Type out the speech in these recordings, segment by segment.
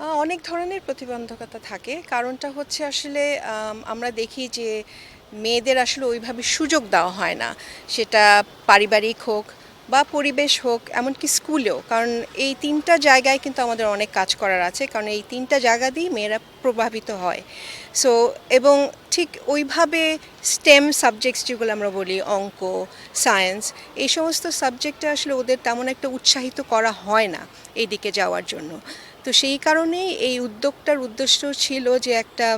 অনেক ধরনের প্রতিবন্ধকতা থাকে। কারণটা হচ্ছে আসলে আমরা দেখি যে মেয়েদের আসলে ওইভাবে সুযোগ দেওয়া হয় না। সেটা পারিবারিক হোক বা পরিবেশ হোক, এমনকি স্কুলেও। কারণ এই তিনটা জায়গায় কিন্তু আমাদের অনেক কাজ করার আছে। কারণ এই তিনটা জায়গা দিয়েই মেয়েরা প্রভাবিত হয়। সো এবং ঠিক ওইভাবে স্টেম সাবজেক্টস যেগুলো আমরা বলি, অঙ্ক সায়েন্স এই সমস্ত সাবজেক্টে আসলে ওদের তেমন একটা উৎসাহিত করা হয় না এই দিকে যাওয়ার জন্য। তো সেই কারণেই এই উদ্যোগটার উদ্দেশ্য ছিল যে একটা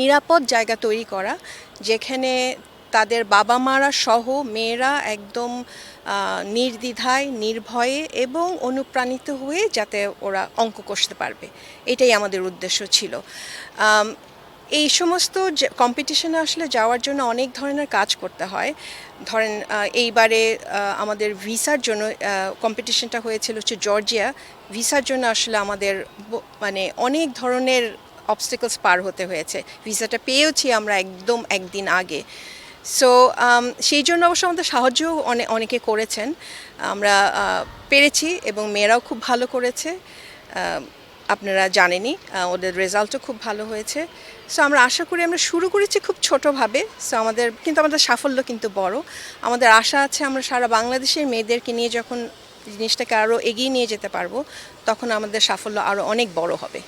নিরাপদ জায়গা তৈরি করা, যেখানে তাদের বাবা মারা সহ মেয়েরা একদম নির্দ্বিধায়, নির্ভয়ে এবং অনুপ্রাণিত হয়ে যাতে ওরা অঙ্ক কষতে পারবে। এটাই আমাদের উদ্দেশ্য ছিল। এই সমস্ত কম্পিটিশনে আসলে যাওয়ার জন্য অনেক ধরনের কাজ করতে হয়। ধরেন এইবারে আমাদের ভিসার জন্য কম্পিটিশনটা হয়েছিল হচ্ছে জর্জিয়া। ভিসার জন্য আসলে আমাদের মানে অনেক ধরনের অবস্টেকলস পার হতে হয়েছে। ভিসাটা পেয়েওছি আমরা একদম একদিন আগে। সো সেই জন্য অবশ্য আমাদের সাহায্যও অনেক অনেকে করেছেন। আমরা পেরেছি এবং মেয়েরাও খুব ভালো করেছে। আপনারা জানেনই ওদের রেজাল্টও খুব ভালো হয়েছে। সো আমরা আশা করি আমরা শুরু করেছি খুব ছোটোভাবে। সো আমাদের, কিন্তু আমাদের সাফল্য কিন্তু বড়। আমাদের আশা আছে আমরা সারা বাংলাদেশের মেয়েদেরকে নিয়ে যখন জিনিসটাকে আরও এগিয়ে নিয়ে যেতে পারব, তখন আমাদের সাফল্য আরও অনেক বড় হবে।